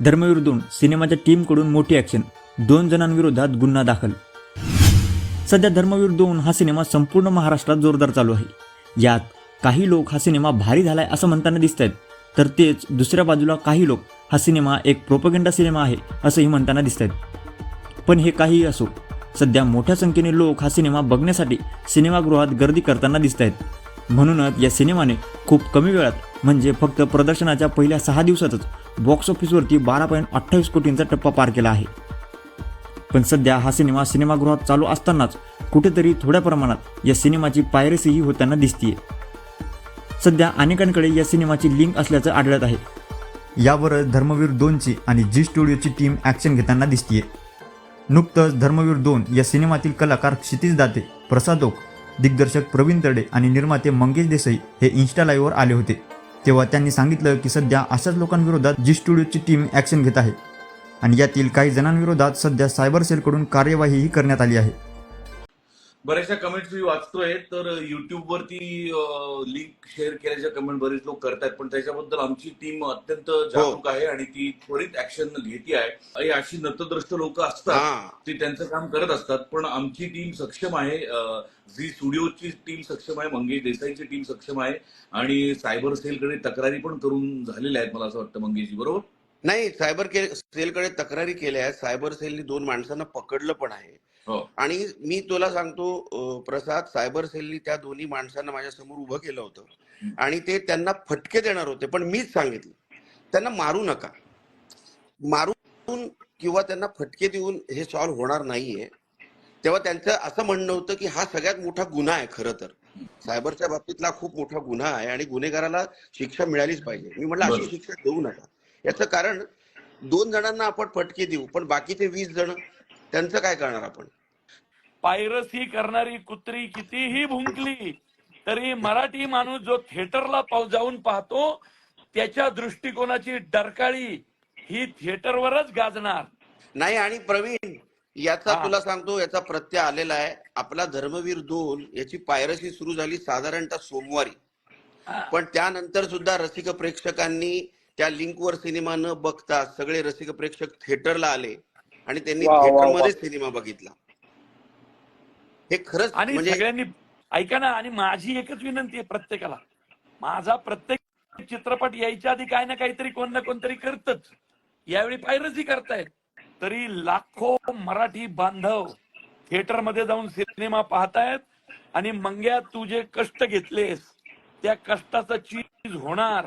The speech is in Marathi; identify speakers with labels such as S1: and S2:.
S1: धर्मवीर दोन सिनेमाच्या टीमकडून मोठी ॲक्शन दोन जणांविरोधात गुन्हा दाखल. सध्या धर्मवीर दोन हा सिनेमा संपूर्ण महाराष्ट्रात जोरदार चालू आहे. यात काही लोक हा सिनेमा भारी झालाय असं म्हणताना दिसत आहेत तर तेच दुसऱ्या बाजूला काही लोक हा सिनेमा एक प्रोपगेंडा सिनेमा आहे असंही म्हणताना दिसत आहेत पण हे काहीही असो सध्या मोठ्या संख्येने लोक हा सिनेमा बघण्यासाठी सिनेमागृहात गर्दी करताना दिसत आहेत म्हणूनच या सिनेमाने खूप कमी वेळात म्हणजे फक्त प्रदर्शनाच्या पहिल्या सहा दिवसातच बॉक्स ऑफिसवरती बारा पॉईंट अठ्ठावीस कोटींचा टप्पा पार केला आहे. पण सध्या हा सिनेमा सिनेमागृहात चालू असतानाच कुठेतरी थोड्या प्रमाणात या सिनेमाची पायरसीही होताना दिसतीये. सध्या अनेकांकडे या सिनेमाची लिंक असल्याचं आढळत आहे. यावरच धर्मवीर दोनची आणि जी स्टुडिओची टीम ॲक्शन घेताना दिसतीये. नुकतंच धर्मवीर दोन या सिनेमातील कलाकार क्षितिज दाते प्रसादोक दिग्दर्शक प्रवीण तरडे आणि निर्माते मंगेश देसाई हे इन्स्टा लाईव्हवर आले होते. तेव्हा त्यांनी सांगितलं की सध्या अशाच लोकांविरोधात जी स्टुडिओची टीम ॲक्शन घेत आहे. आणि यातील काही जणांविरोधात सध्या सायबर सेलकडून कार्यवाहीही करण्यात आली आहे.
S2: बऱ्याचशा कमेंट्स मी वाचतोय तर युट्यूब वरती लिंक शेअर केल्याच्या कमेंट बरेच लोक करतायत पण त्याच्याबद्दल आमची टीम अत्यंत जागरूक आहे आणि ती त्वरित ऍक्शन घेते आहे. अशी नतद्रष्ट लोक असतात
S3: हा.
S2: ती त्यांचं काम करत असतात पण आमची टीम सक्षम आहे. झी स्टुडिओची टीम सक्षम आहे मंगेश देसाईची टीम सक्षम आहे आणि सायबर सेलकडे तक्रारी पण करून झालेल्या आहेत मला असं वाटतं मंगेशजी बरोबर?
S3: नाही सायबर के सेलकडे तक्रारी केल्या आहेत. सायबर सेलनी दोन माणसांना पकडलं पण आहे.
S2: हो.
S3: आणि मी तुला सांगतो प्रसाद सायबर सेलनी त्या दोन्ही माणसांना माझ्यासमोर उभं केलं होतं. आणि ते त्यांना फटके देणार होते पण मीच सांगितलं. त्यांना मारू नका. मारून किंवा त्यांना फटके देऊन हे सॉल्व्ह होणार नाहीये. तेव्हा त्यांचं असं म्हणणं होतं की हा सगळ्यात मोठा गुन्हा आहे खरं तर. सायबरच्या बाबतीतला खूप मोठा गुन्हा आहे आणि गुन्हेगाराला शिक्षा मिळालीच पाहिजे. मी म्हटलं अशी. शिक्षा देऊ नका. याचं कारण दोन जणांना आपण फटके देऊ पण बाकीचे वीस जण त्यांचं काय करणार आपण
S4: पायरसी करणारी कुत्री कितीही भुंकली तरी मराठी माणूस जो थिएटरला पाव जाऊन पाहतो त्याच्या दृष्टिकोनाची डरकाळी ही थिएटरवरच गाजणार
S3: नाही आणि प्रवीण याचा. तुला सांगतो याचा प्रत्यय आलेला आहे आपला धर्मवीर दोन याची पायरसी सुरू झाली साधारणतः सोमवारी. पण त्यानंतर सुद्धा रसिक प्रेक्षकांनी त्या लिंकवर सिनेमा न बघता सगळे रसिक प्रेक्षक थिएटरला आले आणि त्यांनी
S4: वा, वा, वा.
S3: थिएटरमध्ये सिनेमा बघितला. हे खरंच
S4: आणि
S3: म्हणजे
S4: सगळ्यांनी ऐका ना आणि माझी एकच विनंती आहे प्रत्येकाला. माझा प्रत्येक चित्रपट यायच्या आधी काय ना काहीतरी कोण ना कोणतरी करतच. यावेळी पायरसी करतायत. तरी लाखो मराठी बांधव थिएटरमध्ये जाऊन सिनेमा पाहतायत. आणि मंग्या तू जे कष्ट घेतलेस त्या कष्टाचं चीज होणार.